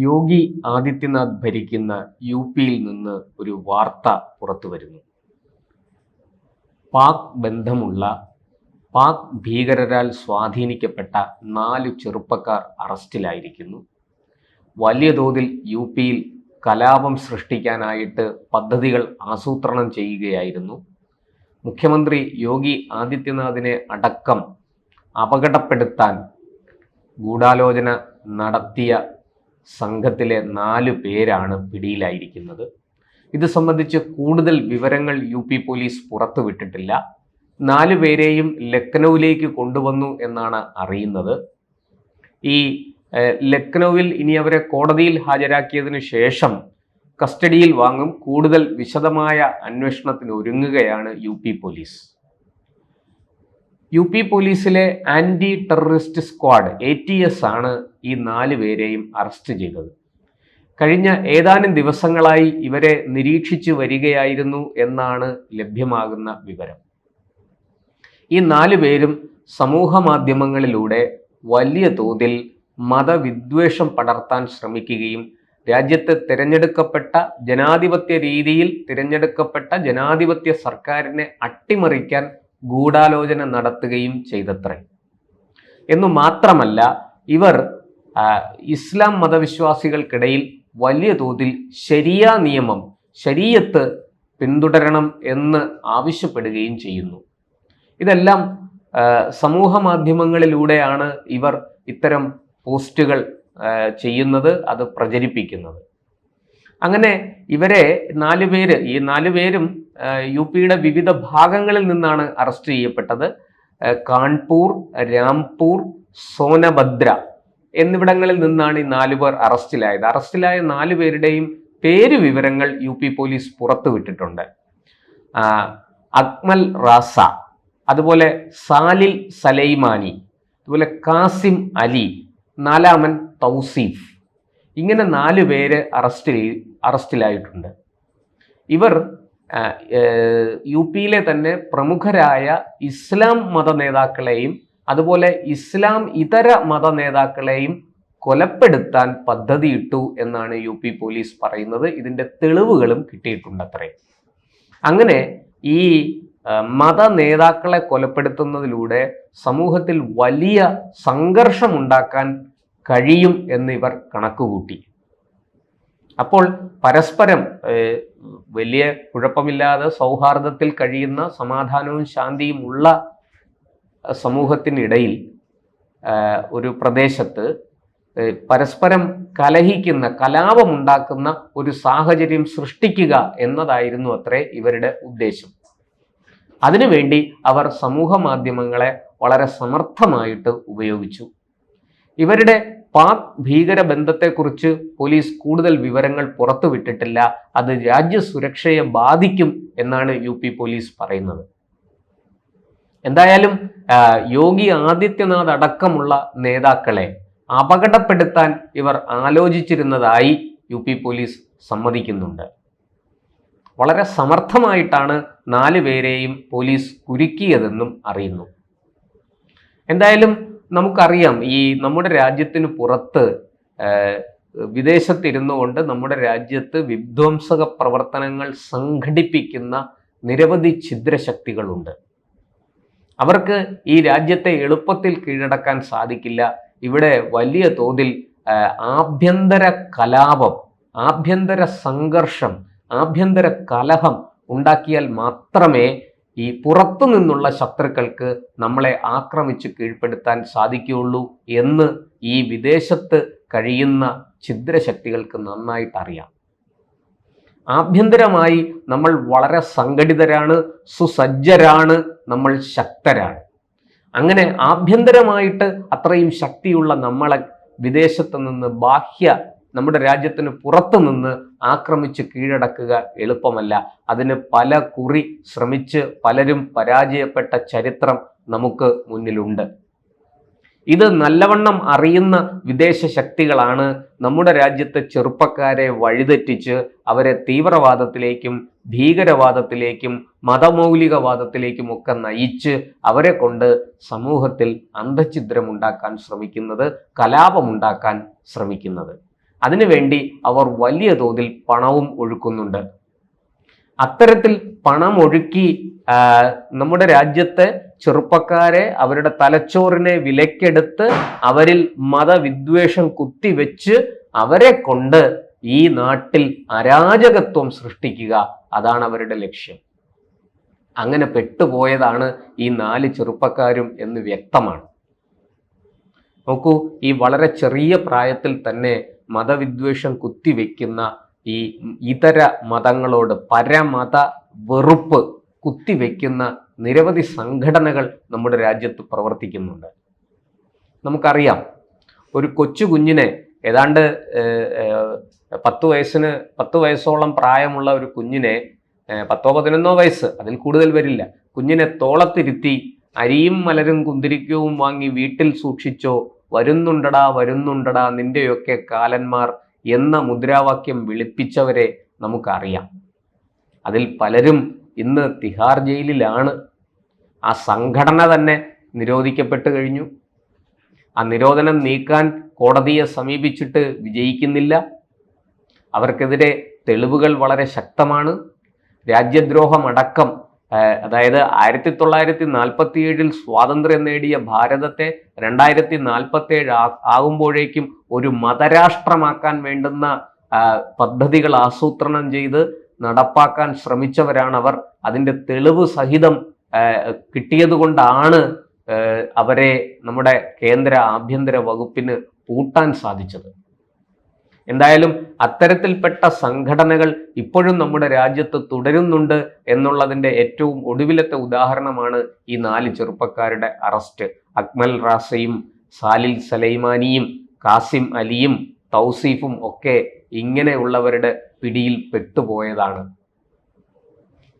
യോഗി ആദിത്യനാഥ് ഭരിക്കുന്ന യു പിയിൽ നിന്ന് ഒരു വാർത്ത പുറത്തു വരുന്നു. പാക് ബന്ധമുള്ള പാക് ഭീകരരാൽ സ്വാധീനിക്കപ്പെട്ട നാല് ചെറുപ്പക്കാർ അറസ്റ്റിലായിരിക്കുന്നു. വലിയ തോതിൽ യു പിയിൽ കലാപം സൃഷ്ടിക്കാനായിട്ട് പദ്ധതികൾ ആസൂത്രണം ചെയ്യുകയായിരുന്നു. മുഖ്യമന്ത്രി യോഗി ആദിത്യനാഥിനെ അടക്കം അപകടപ്പെടുത്താൻ ഗൂഢാലോചന നടത്തിയ സംഘത്തിലെ നാല് പേരാണ് പിടിയിലായിരിക്കുന്നത്. ഇത് സംബന്ധിച്ച് കൂടുതൽ വിവരങ്ങൾ യു പി പോലീസ് പുറത്തുവിട്ടിട്ടില്ല. നാലു പേരെയും ലക്നൌവിലേക്ക് കൊണ്ടുവന്നു എന്നാണ് അറിയുന്നത്. ഈ ലക്നൌവിൽ ഇനി അവരെ കോടതിയിൽ ഹാജരാക്കിയതിനു ശേഷം കസ്റ്റഡിയിൽ വാങ്ങും. കൂടുതൽ വിശദമായ അന്വേഷണത്തിന് ഒരുങ്ങുകയാണ് യു പോലീസ്. യു പി പോലീസിലെ anti terrorist squad A T S ആണ് ഈ നാല് പേരെയും അറസ്റ്റ് ചെയ്തത്. കഴിഞ്ഞ ഏതാനും ദിവസങ്ങളായി ഇവരെ നിരീക്ഷിച്ചു വരികയായിരുന്നു എന്നാണ് ലഭ്യമാകുന്ന വിവരം. ഈ നാല് പേരും സമൂഹ മാധ്യമങ്ങളിലൂടെ വലിയ തോതിൽ മതവിദ്വേഷം പടർത്താൻ ശ്രമിക്കുകയും രാജ്യത്ത് തിരഞ്ഞെടുക്കപ്പെട്ട ജനാധിപത്യ രീതിയിൽ തിരഞ്ഞെടുക്കപ്പെട്ട ജനാധിപത്യ സർക്കാരിനെ അട്ടിമറിക്കാൻ ഗൂഢാലോചന നടത്തുകയും ചെയ്തത്രേ. എന്നു മാത്രമല്ല ഇവർ ഇസ്ലാം മതവിശ്വാസികൾക്കിടയിൽ വലിയ തോതിൽ ശരിയ നിയമം ശരീയത്ത് പിന്തുടരണം എന്ന് ആവശ്യപ്പെടുകയും ചെയ്യുന്നു. ഇതെല്ലാം സമൂഹ മാധ്യമങ്ങളിലൂടെയാണ് ഇവർ ഇത്തരം പോസ്റ്റുകൾ ചെയ്യുന്നത് അത് പ്രചരിപ്പിക്കുന്നത്. അങ്ങനെ ഇവരെ നാലുപേര് ഈ നാലു പേരും ആ, യു പിയുടെ വിവിധ ഭാഗങ്ങളിൽ നിന്നാണ് അറസ്റ്റ് ചെയ്യപ്പെട്ടത്. കാൺപൂർ രാംപൂർ സോനഭദ്ര എന്നിവിടങ്ങളിൽ നിന്നാണ് ഈ നാലു പേർ അറസ്റ്റിലായത്. അറസ്റ്റിലായ നാലു പേരുടെയും പേര് വിവരങ്ങൾ യു പി പോലീസ് പുറത്തുവിട്ടിട്ടുണ്ട് അക്മൽ റാസ അതുപോലെ സാലിൽ സലൈമാനി അതുപോലെ കാസിം അലി നാലാമൻ തൗസീഫ് ഇങ്ങനെ നാല് പേര് അറസ്റ്റിൽ അറസ്റ്റിലായിട്ടുണ്ട്. ഇവർ യു പിയിലെ തന്നെ പ്രമുഖരായ ഇസ്ലാം മത നേതാക്കളെയും അതുപോലെ ഇസ്ലാം ഇതര മത നേതാക്കളെയും കൊലപ്പെടുത്താൻ പദ്ധതിയിട്ടു എന്നാണ് യു പി പോലീസ് പറയുന്നത്. ഇതിന്റെ തെളിവുകളും കിട്ടിയിട്ടുണ്ടത്രേ. അങ്ങനെ ഈ മത നേതാക്കളെ കൊലപ്പെടുത്തുന്നതിലൂടെ സമൂഹത്തിൽ വലിയ സംഘർഷമുണ്ടാക്കാൻ കഴിയും ഇവർ കണക്കുകൂട്ടി. അപ്പോൾ പരസ്പരം വലിയ കുഴപ്പമില്ലാതെ സൗഹാർദ്ദത്തിൽ കഴിയുന്ന സമാധാനവും ശാന്തിയും ഉള്ള സമൂഹത്തിനിടയിൽ ഒരു പ്രദേശത്ത് പരസ്പരം കലഹിക്കുന്ന കലാപമുണ്ടാക്കുന്ന ഒരു സാഹചര്യം സൃഷ്ടിക്കുക എന്നതായിരുന്നു അത്രേ ഇവരുടെ ഉദ്ദേശം. അതിനുവേണ്ടി അവർ സമൂഹ മാധ്യമങ്ങളെ വളരെ സമർത്ഥമായിട്ട് ഉപയോഗിച്ചു. ഇവരുടെ പാക് ഭീകര ബന്ധത്തെക്കുറിച്ച് പോലീസ് കൂടുതൽ വിവരങ്ങൾ പുറത്തുവിട്ടിട്ടില്ല. അത് രാജ്യസുരക്ഷയെ ബാധിക്കും എന്നാണ് യു പി പോലീസ് പറയുന്നത്. എന്തായാലും യോഗി ആദിത്യനാഥ് അടക്കമുള്ള നേതാക്കളെ അപകടപ്പെടുത്താൻ ഇവർ ആലോചിച്ചിരുന്നതായി യു പി പോലീസ് സമ്മതിക്കുന്നുണ്ട്. വളരെ സമർത്ഥമായിട്ടാണ് നാല് പേരെയും പോലീസ് കുരുക്കിയതെന്നും അറിയുന്നു. എന്തായാലും നമുക്കറിയാം ഈ നമ്മുടെ രാജ്യത്തിന് പുറത്ത് വിദേശത്തിരുന്നു കൊണ്ട് നമ്മുടെ രാജ്യത്ത് വിധ്വംസക പ്രവർത്തനങ്ങൾ സംഘടിപ്പിക്കുന്ന നിരവധി ഛിദ്രശക്തികളുണ്ട്. അവർക്ക് ഈ രാജ്യത്തെ എളുപ്പത്തിൽ കീഴടക്കാൻ സാധിക്കില്ല. ഇവിടെ വലിയ തോതിൽ ആഭ്യന്തര കലാപം ആഭ്യന്തര സംഘർഷം ആഭ്യന്തര കലഹം ഉണ്ടാക്കിയാൽ മാത്രമേ ഈ പുറത്തു നിന്നുള്ള ശത്രുക്കൾക്ക് നമ്മളെ ആക്രമിച്ച് കീഴ്പ്പെടുത്താൻ സാധിക്കുകയുള്ളൂ എന്ന് ഈ വിദേശത്ത് കഴിയുന്ന ഛിദ്രശക്തികൾക്ക് നന്നായിട്ട് അറിയാം. ആഭ്യന്തരമായി നമ്മൾ വളരെ സംഘടിതരാണ് സുസജ്ജരാണ് നമ്മൾ ശക്തരാണ്. അങ്ങനെ ആഭ്യന്തരമായിട്ട് അത്രയും ശക്തിയുള്ള നമ്മളെ വിദേശത്ത് നിന്ന് ബാഹ്യ നമ്മുടെ രാജ്യത്തിന് പുറത്തു നിന്ന് ആക്രമിച്ച് കീഴടക്കുക എളുപ്പമല്ല. അതിന് പല കുറി ശ്രമിച്ച് പലരും പരാജയപ്പെട്ട ചരിത്രം നമുക്ക് മുന്നിലുണ്ട്. ഇത് നല്ലവണ്ണം അറിയുന്ന വിദേശ ശക്തികളാണ് നമ്മുടെ രാജ്യത്തെ ചെറുപ്പക്കാരെ വഴിതെറ്റിച്ച് അവരെ തീവ്രവാദത്തിലേക്കും ഭീകരവാദത്തിലേക്കും മതമൗലികവാദത്തിലേക്കും ഒക്കെ നയിച്ച് അവരെ കൊണ്ട് സമൂഹത്തിൽ അന്ധഛിദ്രമുണ്ടാക്കാൻ ശ്രമിക്കുന്നത് കലാപമുണ്ടാക്കാൻ ശ്രമിക്കുന്നത്. അതിനുവേണ്ടി അവർ വലിയ തോതിൽ പണവും ഒഴുക്കുന്നുണ്ട്. അത്തരത്തിൽ പണം ഒഴുക്കി നമ്മുടെ രാജ്യത്തെ ചെറുപ്പക്കാരെ അവരുടെ തലച്ചോറിനെ വിലക്കെടുത്ത് അവരിൽ മതവിദ്വേഷം കുത്തിവെച്ച് അവരെ കൊണ്ട് ഈ നാട്ടിൽ അരാജകത്വം സൃഷ്ടിക്കുക അതാണ് അവരുടെ ലക്ഷ്യം. അങ്ങനെ പെട്ടുപോയതാണ് ഈ നാല് ചെറുപ്പക്കാരും എന്ന് വ്യക്തമാണ്. നോക്കൂ ഈ വളരെ ചെറിയ പ്രായത്തിൽ തന്നെ മതവിദ്വേഷം കുത്തിവെക്കുന്ന ഈ ഇതര മതങ്ങളോട് പരമത വെറുപ്പ് കുത്തിവെക്കുന്ന നിരവധി സംഘടനകൾ നമ്മുടെ രാജ്യത്ത് പ്രവർത്തിക്കുന്നുണ്ട്. നമുക്കറിയാം ഒരു കൊച്ചു കുഞ്ഞിനെ ഏതാണ്ട് പത്ത് വയസ്സിന് പത്ത് വയസ്സോളം പ്രായമുള്ള ഒരു കുഞ്ഞിനെ പത്തോ പതിനൊന്നോ വയസ്സ് അതിൽ കൂടുതൽ വരില്ല കുഞ്ഞിനെ തോളത്തിരുത്തി അരിയും മലരും കുന്തിരിക്കവും വാങ്ങി വീട്ടിൽ സൂക്ഷിച്ചോ വരുന്നുണ്ടടാ വരുന്നുണ്ടടാ നിന്റെയൊക്കെ കാലന്മാർ എന്ന മുദ്രാവാക്യം വിളിപ്പിച്ചവരെ നമുക്കറിയാം. അതിൽ പലരും ഇന്ന് തിഹാർ ജയിലിലാണ്. ആ സംഘടന തന്നെ നിരോധിക്കപ്പെട്ടു കഴിഞ്ഞു. ആ നിരോധനം നീക്കാൻ കോടതിയെ സമീപിച്ചിട്ട് വിജയിക്കുന്നില്ല. അവർക്കെതിരെ തെളിവുകൾ വളരെ ശക്തമാണ്. രാജ്യദ്രോഹമടക്കം അതായത് ആയിരത്തി തൊള്ളായിരത്തി നാൽപ്പത്തി ഏഴിൽ സ്വാതന്ത്ര്യം നേടിയ ഭാരതത്തെ രണ്ടായിരത്തി നാൽപ്പത്തി ഏഴ് ആകുമ്പോഴേക്കും ഒരു മതരാഷ്ട്രമാക്കാൻ വേണ്ടുന്ന പദ്ധതികൾ ആസൂത്രണം ചെയ്ത് നടപ്പാക്കാൻ ശ്രമിച്ചവരാണ് അവർ അതിന്റെ തെളിവ് സഹിതം കിട്ടിയത് കൊണ്ടാണ് അവരെ നമ്മുടെ കേന്ദ്ര ആഭ്യന്തര വകുപ്പിന് പൂട്ടാൻ സാധിച്ചത്. എന്തായാലും അത്തരത്തിൽപ്പെട്ട സംഘടനകൾ ഇപ്പോഴും നമ്മുടെ രാജ്യത്ത് തുടരുന്നുണ്ട് എന്നുള്ളതിന്റെ ഏറ്റവും ഒടുവിലത്തെ ഉദാഹരണമാണ് ഈ നാല് ചെറുപ്പക്കാരുടെ അറസ്റ്റ്. അക്മൽ റാസയും സാലിൽ സലൈമാനിയും കാസിം അലിയും തൗസീഫും ഒക്കെ ഇങ്ങനെയുള്ളവരുടെ പിടിയിൽ പെട്ടുപോയതാണ്.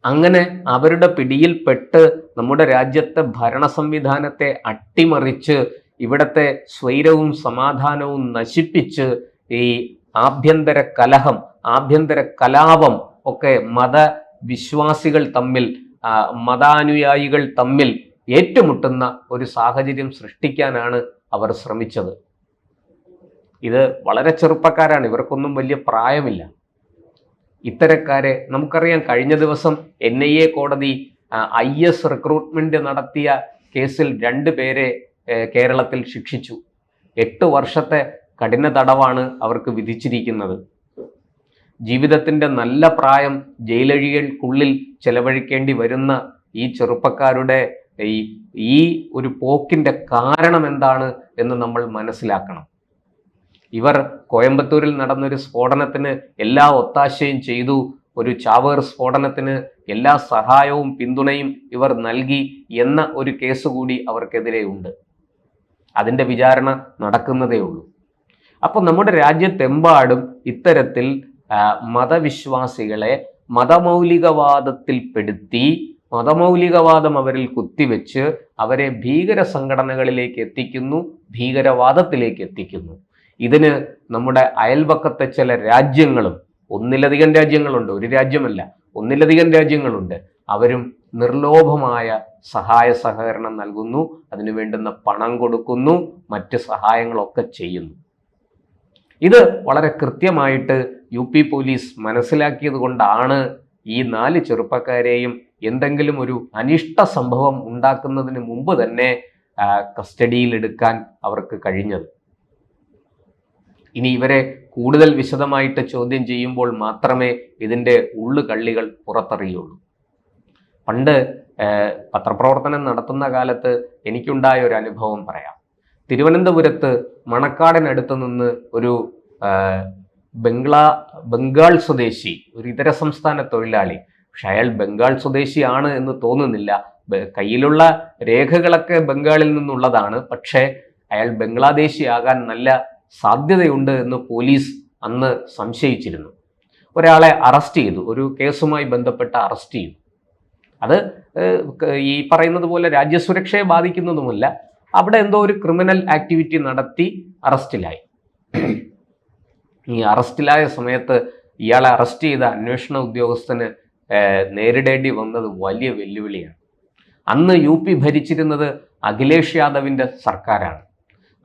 അങ്ങനെ അവരുടെ പിടിയിൽപ്പെട്ട് നമ്മുടെ രാജ്യത്തെ ഭരണ സംവിധാനത്തെ അട്ടിമറിച്ച് ഇവിടത്തെ സ്വൈരവും സമാധാനവും നശിപ്പിച്ച് ഈ ആഭ്യന്തര കലഹം ആഭ്യന്തര കലാപം ഒക്കെ മതവിശ്വാസികൾ തമ്മിൽ മതാനുയായികൾ തമ്മിൽ ഏറ്റുമുട്ടുന്ന ഒരു സാഹചര്യം സൃഷ്ടിക്കാനാണ് അവർ ശ്രമിച്ചത്. ഇത് വളരെ ചെറുപ്പക്കാരാണ് ഇവർക്കൊന്നും വലിയ പ്രായമില്ല. ഇത്തരക്കാരെ നമുക്കറിയാം കഴിഞ്ഞ ദിവസം എൻ ഐ എ കോടതി ഐ എസ് റിക്രൂട്ട്മെന്റ് നടത്തിയ കേസിൽ രണ്ടു പേരെ കേരളത്തിൽ ശിക്ഷിച്ചു. എട്ട് വർഷത്തെ കഠിന തടവാണ് അവർക്ക് വിധിച്ചിരിക്കുന്നത്. ജീവിതത്തിന്റെ നല്ല പ്രായം ജയിലഴികൾക്കുള്ളിൽ ചെലവഴിക്കേണ്ടി വരുന്ന ഈ ചെറുപ്പക്കാരുടെ ഈ ഈ ഒരു പോക്കിന്റെ കാരണം എന്താണ് എന്ന് നമ്മൾ മനസ്സിലാക്കണം. ഇവർ കോയമ്പത്തൂരിൽ നടന്നൊരു സ്ഫോടനത്തിന് എല്ലാ ഒത്താശയും ചെയ്തു. ഒരു ചാവേർ സ്ഫോടനത്തിന് എല്ലാ സഹായവും പിന്തുണയും ഇവർ നൽകി എന്ന ഒരു കേസ് കൂടി അവർക്കെതിരെ ഉണ്ട് അതിന്റെ വിചാരണ നടക്കുന്നതേ ഉള്ളൂ. അപ്പോൾ നമ്മുടെ രാജ്യത്തെമ്പാടും ഇത്തരത്തിൽ മതവിശ്വാസികളെ മതവിശ്വാസികളെ മതമൗലികവാദത്തിൽപ്പെടുത്തി മതമൗലികവാദം അവരിൽ കുത്തിവെച്ച് അവരെ ഭീകര സംഘടനകളിലേക്ക് എത്തിക്കുന്നു ഭീകരവാദത്തിലേക്ക് എത്തിക്കുന്നു. ഇതിന് നമ്മുടെ അയൽപക്കത്തെ ചില രാജ്യങ്ങളും ഒന്നിലധികം രാജ്യങ്ങളുണ്ട് ഒരു രാജ്യമല്ല ഒന്നിലധികം രാജ്യങ്ങളുണ്ട്. അവരും നിർലോഭമായ സഹായ സഹകരണം നൽകുന്നു അതിനു വേണ്ടുന്ന പണം കൊടുക്കുന്നു മറ്റ് സഹായങ്ങളൊക്കെ ചെയ്യുന്നു. ഇത് വളരെ കൃത്യമായിട്ട് യു പി പോലീസ് മനസ്സിലാക്കിയത് കൊണ്ടാണ് ഈ നാല് ചെറുപ്പക്കാരെയും എന്തെങ്കിലും ഒരു അനിഷ്ട സംഭവം ഉണ്ടാക്കുന്നതിന് മുമ്പ് തന്നെ കസ്റ്റഡിയിലെടുക്കാൻ അവർക്ക് കഴിഞ്ഞത്. ഇനി ഇവരെ കൂടുതൽ വിശദമായിട്ട് ചോദ്യം ചെയ്യുമ്പോൾ മാത്രമേ ഇതിന്റെ ഉള്ളുകള്ളികൾ പുറത്തറിയുള്ളൂ. പണ്ട് പത്രപ്രവർത്തനം നടത്തുന്ന കാലത്ത് എനിക്കുണ്ടായ ഒരു അനുഭവം പറയാം. തിരുവനന്തപുരത്ത് മണക്കാടിനടുത്ത് നിന്ന് ഒരു ബംഗ്ലാ ബംഗാൾ സ്വദേശി ഒരു ഇതര സംസ്ഥാന തൊഴിലാളി. പക്ഷെ അയാൾ ബംഗാൾ സ്വദേശിയാണ് എന്ന് തോന്നുന്നില്ല. കയ്യിലുള്ള രേഖകളൊക്കെ ബംഗാളിൽ നിന്നുള്ളതാണ്. പക്ഷേ അയാൾ ബംഗ്ലാദേശി ആകാൻ നല്ല സാധ്യതയുണ്ട് എന്ന് പോലീസ് അന്ന് സംശയിച്ചിരുന്നു. ഒരാളെ അറസ്റ്റ് ചെയ്തു. ഒരു കേസുമായി ബന്ധപ്പെട്ട് അറസ്റ്റ് ചെയ്തു. അത് ഈ പറയുന്നത് പോലെ രാജ്യസുരക്ഷയെ ബാധിക്കുന്നതുമല്ല. അവിടെ എന്തോ ഒരു ക്രിമിനൽ ആക്ടിവിറ്റി നടത്തി അറസ്റ്റിലായി. ഈ അറസ്റ്റിലായ സമയത്ത് ഇയാളെ അറസ്റ്റ് ചെയ്ത അന്വേഷണ ഉദ്യോഗസ്ഥന് നേരിടേണ്ടി വന്നത് വലിയ വെല്ലുവിളിയാണ്. അന്ന് യു പി ഭരിച്ചിരുന്നത് അഖിലേഷ് യാദവിന്റെ സർക്കാരാണ്.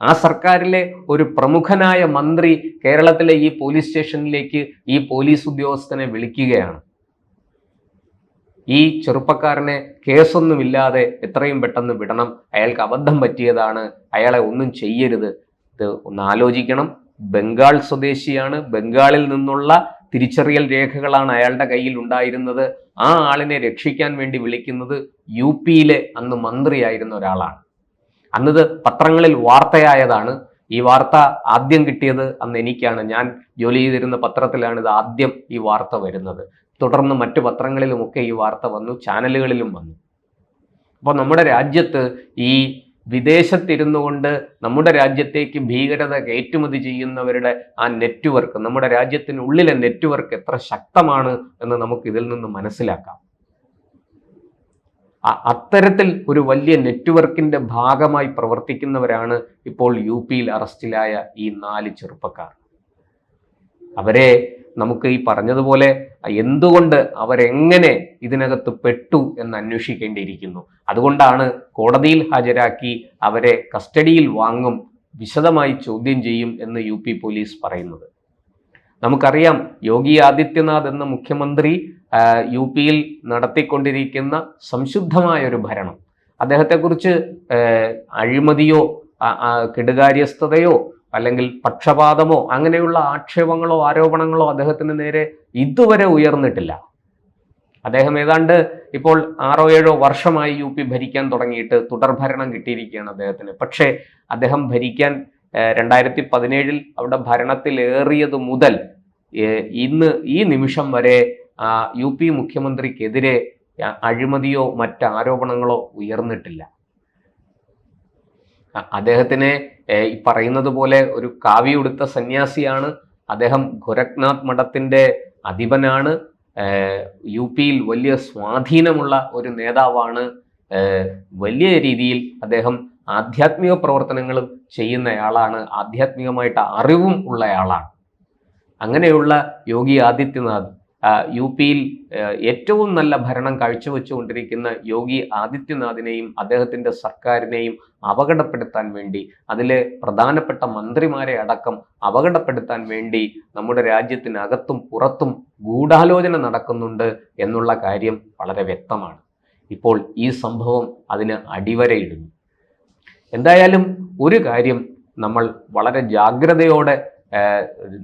ആ സർക്കാരിലെ ഒരു പ്രമുഖനായ മന്ത്രി കേരളത്തിലെ ഈ പോലീസ് സ്റ്റേഷനിലേക്ക് ഈ പോലീസ് ഉദ്യോഗസ്ഥനെ വിളിക്കുകയാണ്. ഈ ചെറുപ്പക്കാരനെ കേസൊന്നുമില്ലാതെ എത്രയും പെട്ടെന്ന് വിടണം. അയാൾക്ക് അബദ്ധം പറ്റിയതാണ്. അയാളെ ഒന്നും ചെയ്യരുത്. ഇത് ഒന്ന് ആലോചിക്കണം. ബംഗാൾ സ്വദേശിയാണ്. ബംഗാളിൽ നിന്നുള്ള തിരിച്ചറിയൽ രേഖകളാണ് അയാളുടെ കയ്യിൽ ഉണ്ടായിരുന്നത്. ആ ആളിനെ രക്ഷിക്കാൻ വേണ്ടി വിളിക്കുന്നത് യു പിയിലെ അന്ന് മന്ത്രിയായിരുന്ന ഒരാളാണ്. അന്നത് പത്രങ്ങളിൽ വാർത്തയായതാണ്. ഈ വാർത്ത ആദ്യം കിട്ടിയത് അന്ന് എനിക്കാണ്. ഞാൻ ജോലി ചെയ്തിരുന്ന പത്രത്തിലാണ് ഇത് ആദ്യം ഈ വാർത്ത വരുന്നത്. തുടർന്ന് മറ്റു പത്രങ്ങളിലുമൊക്കെ ഈ വാർത്ത വന്നു ചാനലുകളിലും വന്നു. അപ്പോൾ നമ്മുടെ രാജ്യത്ത് ഈ വിദേശത്തിരുന്നു കൊണ്ട് നമ്മുടെ രാജ്യത്തേക്ക് ഭീകരത കയറ്റുമതി ചെയ്യുന്നവരുടെ ആ നെറ്റ്വർക്ക് നമ്മുടെ രാജ്യത്തിനുള്ളിലെ നെറ്റ്വർക്ക് എത്ര ശക്തമാണ് എന്ന് നമുക്ക് ഇതിൽ നിന്ന് മനസ്സിലാക്കാം. അത്തരത്തിൽ ഒരു വലിയ നെറ്റ്വർക്കിന്റെ ഭാഗമായി പ്രവർത്തിക്കുന്നവരാണ് ഇപ്പോൾ യു പിയിൽ അറസ്റ്റിലായ ഈ നാല് ചെറുപ്പക്കാർ. അവരെ നമുക്ക് ഈ പറഞ്ഞതുപോലെ എന്തുകൊണ്ട് അവരെങ്ങനെ ഇതിനകത്ത് പെട്ടു എന്ന് അന്വേഷിക്കേണ്ടിയിരിക്കുന്നു? അതുകൊണ്ടാണ് കോടതിയിൽ ഹാജരാക്കി അവരെ കസ്റ്റഡിയിൽ വാങ്ങും വിശദമായി ചോദ്യം ചെയ്യും എന്ന് യു പി പോലീസ് പറയുന്നത്. നമുക്കറിയാം യോഗി ആദിത്യനാഥ് എന്ന മുഖ്യമന്ത്രി യു പിയിൽ നടത്തിക്കൊണ്ടിരിക്കുന്ന സംശുദ്ധമായ ഒരു ഭരണം. അദ്ദേഹത്തെക്കുറിച്ച് അഴിമതിയോ കെടുകാര്യസ്ഥതയോ അല്ലെങ്കിൽ പക്ഷപാതമോ അങ്ങനെയുള്ള ആക്ഷേപങ്ങളോ ആരോപണങ്ങളോ അദ്ദേഹത്തിന് നേരെ ഇതുവരെ ഉയർന്നിട്ടില്ല. അദ്ദേഹം ഏതാണ്ട് ഇപ്പോൾ ആറോ ഏഴോ വർഷമായി യു പി ഭരിക്കാൻ തുടങ്ങിയിട്ട് തുടർഭരണം കിട്ടിയിരിക്കുകയാണ് അദ്ദേഹത്തിന്. പക്ഷേ അദ്ദേഹം ഭരിക്കാൻ രണ്ടായിരത്തി പതിനേഴിൽ അവിടെ ഭരണത്തിലേറിയത് മുതൽ ഇന്ന് ഈ നിമിഷം വരെ യു പി മുഖ്യമന്ത്രിക്കെതിരെ അഴിമതിയോ മറ്റ് ആരോപണങ്ങളോ ഉയർന്നിട്ടില്ല. അദ്ദേഹത്തിനെ ഈ പറയുന്നത് പോലെ ഒരു കാവ്യുടുത്ത സന്യാസിയാണ്. അദ്ദേഹം ഗോരഖ്നാഥ് മഠത്തിന്റെ അധിപനാണ്. യു പിയിൽ വലിയ സ്വാധീനമുള്ള ഒരു നേതാവാണ്. വലിയ രീതിയിൽ അദ്ദേഹം ആധ്യാത്മിക പ്രവർത്തനങ്ങളും ചെയ്യുന്നയാളാണ്. ആധ്യാത്മികമായിട്ട് അറിവും ഉള്ളയാളാണ്. അങ്ങനെയുള്ള യോഗി ആദിത്യനാഥ് യു പിയിൽ ഏറ്റവും നല്ല ഭരണം കാഴ്ചവെച്ചുകൊണ്ടിരിക്കുന്ന യോഗി ആദിത്യനാഥിനെയും അദ്ദേഹത്തിന്റെ സർക്കാരിനെയും അപകടപ്പെടുത്താൻ വേണ്ടി അതിലെ പ്രധാനപ്പെട്ട മന്ത്രിമാരെ അടക്കം അപകടപ്പെടുത്താൻ വേണ്ടി നമ്മുടെ രാജ്യത്തിനകത്തും പുറത്തും ഗൂഢാലോചന നടക്കുന്നുണ്ട് എന്നുള്ള കാര്യം വളരെ വ്യക്തമാണ്. ഇപ്പോൾ ഈ സംഭവം അതിന് അടിവരയിടുന്നു. എന്തായാലും ഒരു കാര്യം നമ്മൾ വളരെ ജാഗ്രതയോടെ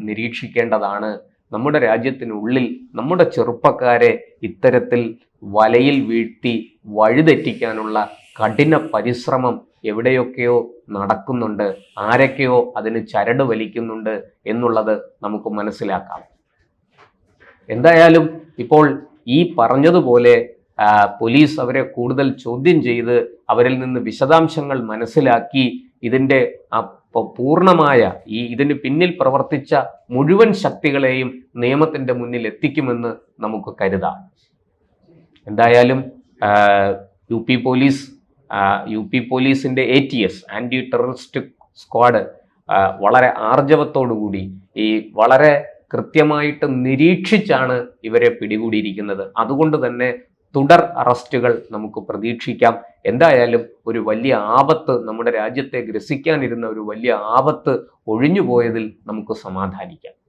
നിരീക്ഷിക്കേണ്ടതാണ്. നമ്മുടെ രാജ്യത്തിനുള്ളിൽ നമ്മുടെ ചെറുപ്പക്കാരെ ഇത്തരത്തിൽ വലയിൽ വീഴ്ത്തി വഴിതെറ്റിക്കാനുള്ള കഠിന പരിശ്രമം എവിടെയൊക്കെയോ നടക്കുന്നുണ്ട്. ആരൊക്കെയോ അതിന് ചരട് വലിക്കുന്നുണ്ട് എന്നുള്ളത് നമുക്ക് മനസ്സിലാക്കാം. എന്തായാലും ഇപ്പോൾ ഈ പറഞ്ഞതുപോലെ പോലീസ് അവരെ കൂടുതൽ ചോദ്യം ചെയ്ത് അവരിൽ നിന്ന് വിശദാംശങ്ങൾ മനസ്സിലാക്കി ഇതിന്റെ പൂർണമായ ഈ ഇതിന് പിന്നിൽ പ്രവർത്തിച്ച മുഴുവൻ ശക്തികളെയും നിയമത്തിന്റെ മുന്നിൽ എത്തിക്കുമെന്ന് നമുക്ക് കരുതാം. എന്തായാലും U P police U P പോലീസിന്റെ A T S anti terrorist squad വളരെ ആർജവത്തോടുകൂടി ഈ വളരെ കൃത്യമായിട്ട് നിരീക്ഷിച്ചാണ് ഇവരെ പിടികൂടിയിരിക്കുന്നത്. അതുകൊണ്ട് തന്നെ തുടർ അറസ്റ്റുകൾ നമുക്ക് പ്രതീക്ഷിക്കാം. എന്തായാലും ഒരു വലിയ ആപത്ത് നമ്മുടെ രാജ്യത്തെ ഗ്രസിക്കാനിരുന്ന ഒരു വലിയ ആപത്ത് ഒഴിഞ്ഞുപോയതിൽ നമുക്ക് സമാധാനിക്കാം.